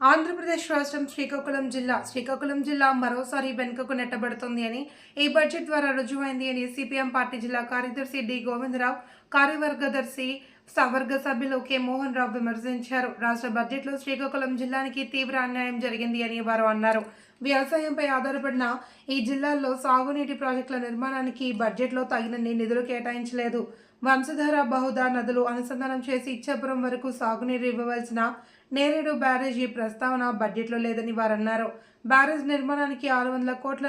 ఆంధ్రప్రదేశ్ రాష్ట్రం శ్రీకాకుళం జిల్లా. శ్రీకాకుళం జిల్లా మరోసారి వెనుకకు నెట్టబడుతుంది అని ఈ బడ్జెట్ ద్వారా రుజువైంది అని సిపిఎం పార్టీ జిల్లా కార్యదర్శి డి. గోవిందరావు కార్యవర్గదర్శి సవర్గ సభ్యులు కె. మోహన్ రావు విమర్శించారు. రాష్ట్ర బడ్జెట్లో శ్రీకాకుళం జిల్లానికి తీవ్ర అన్యాయం జరిగింది అని వారు అన్నారు. వ్యవసాయంపై ఆధారపడిన ఈ జిల్లాల్లో సాగునీటి ప్రాజెక్టుల నిర్మాణానికి బడ్జెట్లో తగినన్ని నిధులు కేటాయించలేదు. వంశధార బహుదా నదులు అనుసంధానం చేసి ఇచ్చాపురం వరకు సాగునీరు ఇవ్వవలసిన నేరేడు బ్యారేజ్ ఈ ప్రస్తావన బడ్జెట్లో లేదని వారు అన్నారు బ్యారేజ్ నిర్మాణానికి ఆరు వందల కోట్ల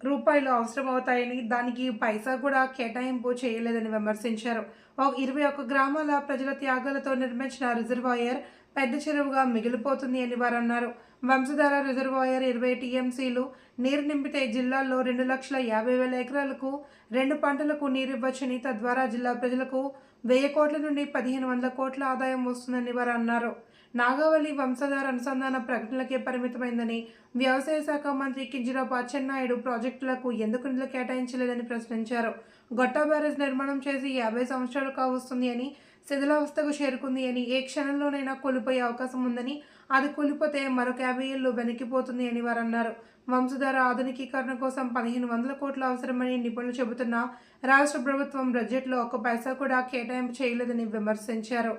రూపాయలు అవసరం అవుతాయని దానికి పైసా కూడా కేటాయింపు చేయలేదని విమర్శించారు. ఒక ఇరవై ఒక్క గ్రామాల ప్రజల త్యాగాలతో నిర్మించిన రిజర్వాయర్ పెద్ద చెరువుగా మిగిలిపోతుంది అని వారు అన్నారు వంశధార రిజర్వాయర్ ఇరవై టీఎంసీలు నీరు నింపితే జిల్లాల్లో రెండు లక్షల యాభై వేల ఎకరాలకు రెండు పంటలకు నీరు ఇవ్వచ్చని తద్వారా జిల్లా ప్రజలకు వెయ్యి కోట్ల నుండి పదిహేను వందల కోట్ల ఆదాయం వస్తుందని వారు అన్నారు నాగావళి వంశధార అనుసంధాన ప్రకటనలకే పరిమితమైందని వ్యవసాయ శాఖ మంత్రి కింజరాపు అచ్చెన్నాయుడు ప్రాజెక్టులకు ఎందుకు నిధులు కేటాయించలేదని ప్రశ్నించారు. గొట్టా బ్యారేజ్ నిర్మాణం చేసి యాభై సంవత్సరాలు కావస్తుంది అని శిథిలావస్థకు చేరుకుంది అని ఏ క్షణంలోనైనా కోల్పోయే అవకాశం ఉందని అది కోల్పోతే మరొక యాభై ఏళ్ళు వెనక్కిపోతుంది అని వారు అన్నారు వంశధార ఆధునికీకరణ కోసం పదిహేను వందల కోట్లు అవసరమని నిపుణులు చెబుతున్నా రాష్ట్ర ప్రభుత్వం బడ్జెట్లో ఒక్క పైసా కూడా కేటాయింపు చేయలేదని విమర్శించారు.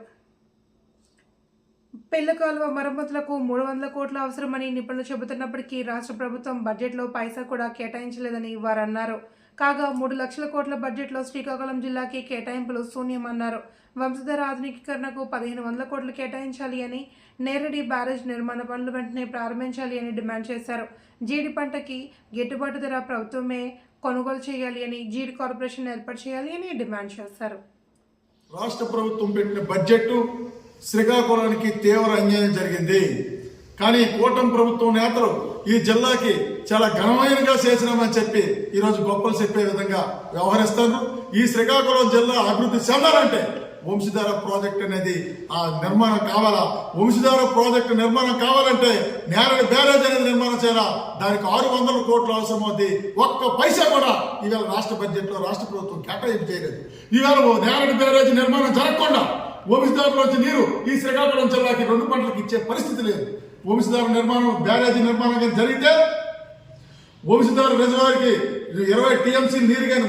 పెళ్ళి కాలువ మరమ్మతులకు మూడు వందల కోట్ల అవసరమని నిపుణులు చెబుతున్నప్పటికీ రాష్ట్ర ప్రభుత్వం బడ్జెట్లో పైసా కూడా కేటాయించలేదని వారు అన్నారు కాగా మూడు లక్షల కోట్ల బడ్జెట్లో శ్రీకాకుళం జిల్లాకి కేటాయింపులు శూన్యమన్నారు. వంశధార ఆధునికీకరణకు పదిహేను వందల కోట్లు కేటాయించాలి అని నేరడి బ్యారేజ్ నిర్మాణ పనులు వెంటనే ప్రారంభించాలి అని డిమాండ్ చేశారు. జీడి పంటకి గిట్టుబాటు ధర ప్రభుత్వమే కొనుగోలు చేయాలి అని జీడి కార్పొరేషన్ ఏర్పాటు చేయాలి అని డిమాండ్ చేశారు. రాష్ట్ర ప్రభుత్వం పెట్టిన బడ్జెట్ శ్రీకాకుళానికి తీవ్ర అన్యాయం జరిగింది. కానీ కూటమి ప్రభుత్వం నేతలు ఈ జిల్లాకి చాలా ఘనమైనగా చేసినామని చెప్పి ఈరోజు గొప్పలు చెప్పే విధంగా వ్యవహరిస్తారు. ఈ శ్రీకాకుళం జిల్లా అభివృద్ధి చెందాలంటే వంశధార ప్రాజెక్ట్ అనేది ఆ నిర్మాణం కావాలా? వంశధార ప్రాజెక్టు నిర్మాణం కావాలంటే నేరడి బ్యారేజ్ అనేది నిర్మాణం చేయాలా? దానికి ఆరు వందల కోట్లు అవసరం అవుతుంది ఒక్క పైసా కూడా ఇవాళ రాష్ట్ర బడ్జెట్లో రాష్ట్ర ప్రభుత్వం కేటాయింపు చేయలేదు. ఇవాళ ఓ నేరడి బ్యారేజ్ నిర్మాణం జరగకుండా వంశధారలోంచి నీరు ఈ శ్రీకాకుళం జిల్లాకి రెండు పంటలకు ఇచ్చే పరిస్థితి లేదు. వంశధార నిర్మాణం బ్యారేజీ నిర్మాణం కానీ జరిగితే వంశధార రిజర్వాయర్కి ఇరవై టీఎంసీ నీరు కానీ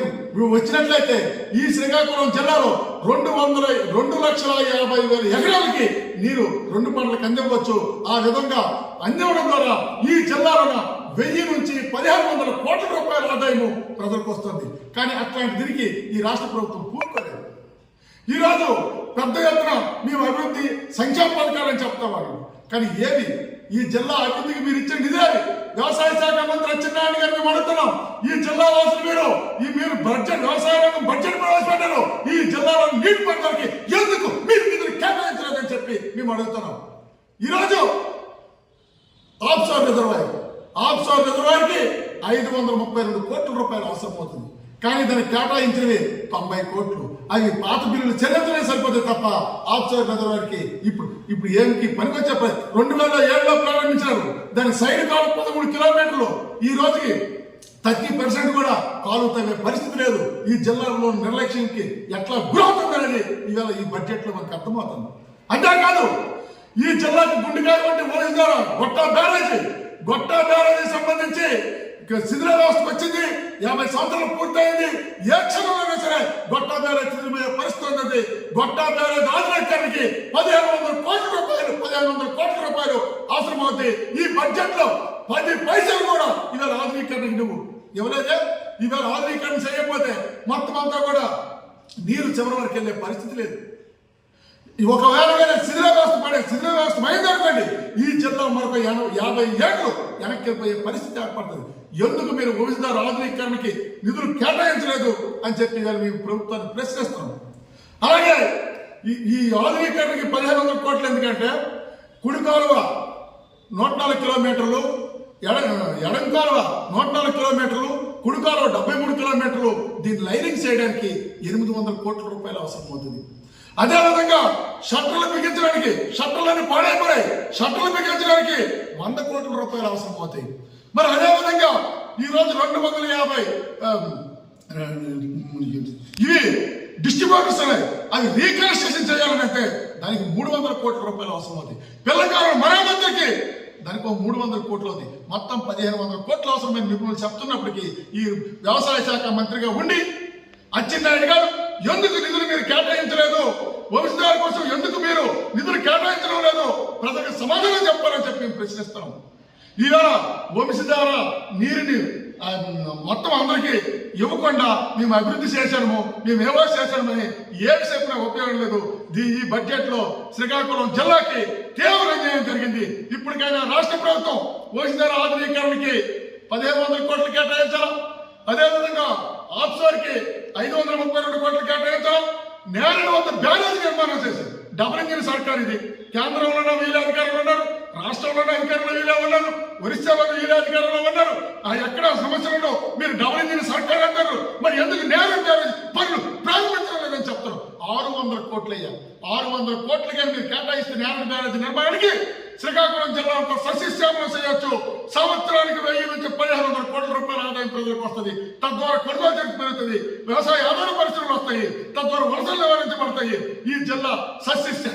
వచ్చినట్లయితే ఈ శ్రీకాకుళం జిల్లాలో రెండు వందల రెండు లక్షల యాభై వేల ఎకరాలకి నీరు రెండు పంటలకు అందివ్వచ్చు. ఆ విధంగా అందివ్వడం ద్వారా ఈ జిల్లాలో వెయ్యి నుంచి పదిహేను వందల కోట్ల రూపాయల ఆదాయము ప్రజలకు వస్తుంది. కానీ అట్లాంటి తిరిగి ఈ రాష్ట్ర ప్రభుత్వం పూనుకోలేదు. ఈరోజు పెద్ద ఎత్తున మేము అభివృద్ధి సంక్షేమ పథకాలని చెప్తామని కానీ ఏది? ఈ జిల్లా అభివృద్ధికి మీరు ఇచ్చిన నిధేది వ్యవసాయ శాఖ మంత్రి అచ్చెన్నారాయణ గారిని మేము అడుగుతున్నాం. ఈ జిల్లా వాసులు మీరు ఈ మీరు బడ్జెట్ వ్యవసాయ రంగం బడ్జెట్ ప్రవేశపెట్టారు ఈ జిల్లాలో నీటి పట్టడానికి ఎందుకు మీరు నిధులు కేటాయించలేదని చెప్పి మేము అడుగుతున్నాం. ఈరోజు ఆఫ్షోర్ రిజర్వాయర్. ఆఫ్షోర్ రిజర్వాయర్కి ఐదు వందల ముప్పై రెండు కోట్ల రూపాయలు అవసరం అవుతుంది కానీ దాన్ని కేటాయించినవి తొంభై కోట్లు. అవి పాత బిల్లులు చెల్లించడం సరిపోతుంది తప్ప ఆఫ్షోర్ రిజర్వాయర్కి ఇప్పుడు ఇప్పుడు ఏమికి పనికొచ్చే రెండు వేల ఏడులో ప్రారంభించారు దాని సైడ్ కాలు పదమూడు కిలోమీటర్లు. ఈ రోజుకి థర్టీ పర్సెంట్ కూడా కాలు తగ్గే పరిస్థితి లేదు. ఈ జిల్లాలో నిర్లక్ష్యంకి ఎట్లా గురవుతుందనేది ఇవాళ ఈ బడ్జెట్లో మనకు అర్థమవుతుంది. అంతేకాదు ఈ జిల్లాకి గుండెకాయ వంటి ఓలిస్ ద్వారా బ్యారేజీ. గొట్టా సంబంధించి ఇక శిథిల వ్యవస్థకు వచ్చింది. యాభై సంవత్సరాలు పూర్తయింది. ఏ క్షణంలోనే సరే గొట్టా బ్యారేజ్ పరిస్థితి ఉన్నది. గొట్టా బ్యారేజ్ పదిహేను వందల కోట్ల రూపాయలు పదిహేను వందల కోట్ల రూపాయలు అవసరం అవుతాయి ఈ బడ్జెట్లో పది పైసలు కూడా ఇవాళ ఆధునీకరణకి నువ్వు ఎవరైతే ఇవాళ ఆధునీకరణ చేయకపోతే మొత్తం అంతా కూడా నీరు చివరి వరకు వెళ్ళే పరిస్థితి లేదు. ఒకవేళ కానీ శిథిల వ్యవస్థ పడే శిథిల వ్యవస్థ అయిందనుకోండి ఈ జిల్లా మరొక ఎన- యాభై ఏళ్ళు వెనక్కి వెళ్ళిపోయే పరిస్థితి ఏర్పడుతుంది. ఎందుకు మీరు వంశధార ఆధునీకరణకి నిధులు కేటాయించలేదు అని చెప్పి ఇవాళ మేము ప్రభుత్వాన్ని ప్రశ్నిస్తున్నాం. అలాగే ఈ ఈ ఆధునీకరణకి పదిహేను వందల కోట్లు ఎందుకంటే కుడి కాలువ నూట నాలుగు కిలోమీటర్లు ఎడ ఎడం కాలువ నూట నాలుగు కిలోమీటర్లు కుడి కాలువ డెబ్బై మూడు కిలోమీటర్లు దీన్ని లైనింగ్ చేయడానికి ఎనిమిది వందల కోట్ల రూపాయలు అవసరం అవుతుంది. అదేవిధంగా షట్టర్లు బిగించడానికి షట్టర్లన్నీ పాడైపోయాయి. షట్టర్లు బిగించడానికి వంద కోట్ల రూపాయలు అవసరం అవుతాయి మరి అదేవిధంగా ఈ రోజు రెండు వందల యాభై ఇవి డిస్ట్రిబ్యూటర్స్ ఉన్నాయి అవి రీకన్స్ట్రక్షన్ చేయాలంటే దానికి మూడు వందల కోట్ల రూపాయలు అవసరం అవుతాయి పిల్లకారుల మరమ్మతులకి మూడు వందల కోట్లు అవుతుంది మొత్తం పదిహేను వందల కోట్ల అవసరమైన నిపుణులు చెప్తున్నప్పటికీ ఈ వ్యవసాయ శాఖ మంత్రిగా ఉండి అచ్చెన్నాయుడు గారు ఎందుకు నిధులు మీరు కేటాయించలేదు? వంశధార కోసం ఎందుకు మీరు నిధులు కేటాయించడం లేదు? ప్రజలకు సమాధానం చెప్పాలని చెప్పి మేము ప్రశ్నిస్తాం. ఈవేళ వంశధార నీరుని మొత్తం అందరికీ ఇవ్వకుండా మేము అభివృద్ధి చేశాము మేము ఏవో చేశామని ఏమి చెప్పినా ఉపయోగం లేదు. దీ ఈ బడ్జెట్లో శ్రీకాకుళం జిల్లాకి తీవ్ర అన్యాయం జరిగింది. ఇప్పటికైనా రాష్ట్ర ప్రభుత్వం వంశధార ఆధునీకరణకి పదిహేను వందల కోట్లు కేటాయించాలా? అదేవిధంగా ఆఫ్షోర్కి ఐదు వందల ముప్పై రెండు కోట్ల కేటాయించాం. నేరడు వద్ద బ్యారేజ్ నిర్మాణం చేశారు డబుల్ ఇంజిన్ సర్కార్ ఇది. కేంద్రంలోనే వీళ్ళ అధికారులు ఉన్నారు. రాష్ట్రంలోనే అధికారులు వీళ్ళే ఉన్నారు. ఒరిస్సాలో వీళ్ళ అధికారులు ఉన్నారు. ఆ ఎక్కడ సమస్యలు మీరు డబుల్ ఇంజిన్ సర్కార్ అంటారు. మరి ఎందుకు నేరం బ్యారేజ్ పనులు ప్రారంభించడం లేదని చెప్తారు ఆరు వందల కోట్లు అయ్యా ఆరు వందల కోట్లుగా మీరు కేటాయిస్తే నేరం బ్యారేజ్ నిర్మాణానికి శ్రీకాకుళం జిల్లా అంతా సస్యశ్యామలం చేయొచ్చు. సంవత్సరానికి వెయ్యి నుంచి పదిహేను వందల కోట్ల రూపాయల ఆదాయం ప్రజలకు వస్తుంది. తద్వారా కొనుగోలు శక్తి పెరుగుతుంది. వ్యవసాయ ఆధార పరిశ్రమలు వస్తాయి. తద్వారా వలసలు నివారించబడతాయి ఈ జిల్లా సస్యశ్య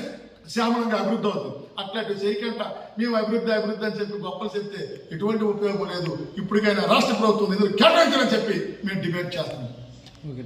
శ్యామలంగా అభివృద్ధి అవుతుంది. అట్లాంటి చేయకుండా మేము అభివృద్ధి అభివృద్ధి అని చెప్పి గొప్పలు చెప్తే ఎటువంటి ఉపయోగం లేదు. ఇప్పటికైనా రాష్ట్ర ప్రభుత్వం నిధులు కేటాయించాలని చెప్పి మేము డిబేట్ చేస్తున్నాం. ఓకే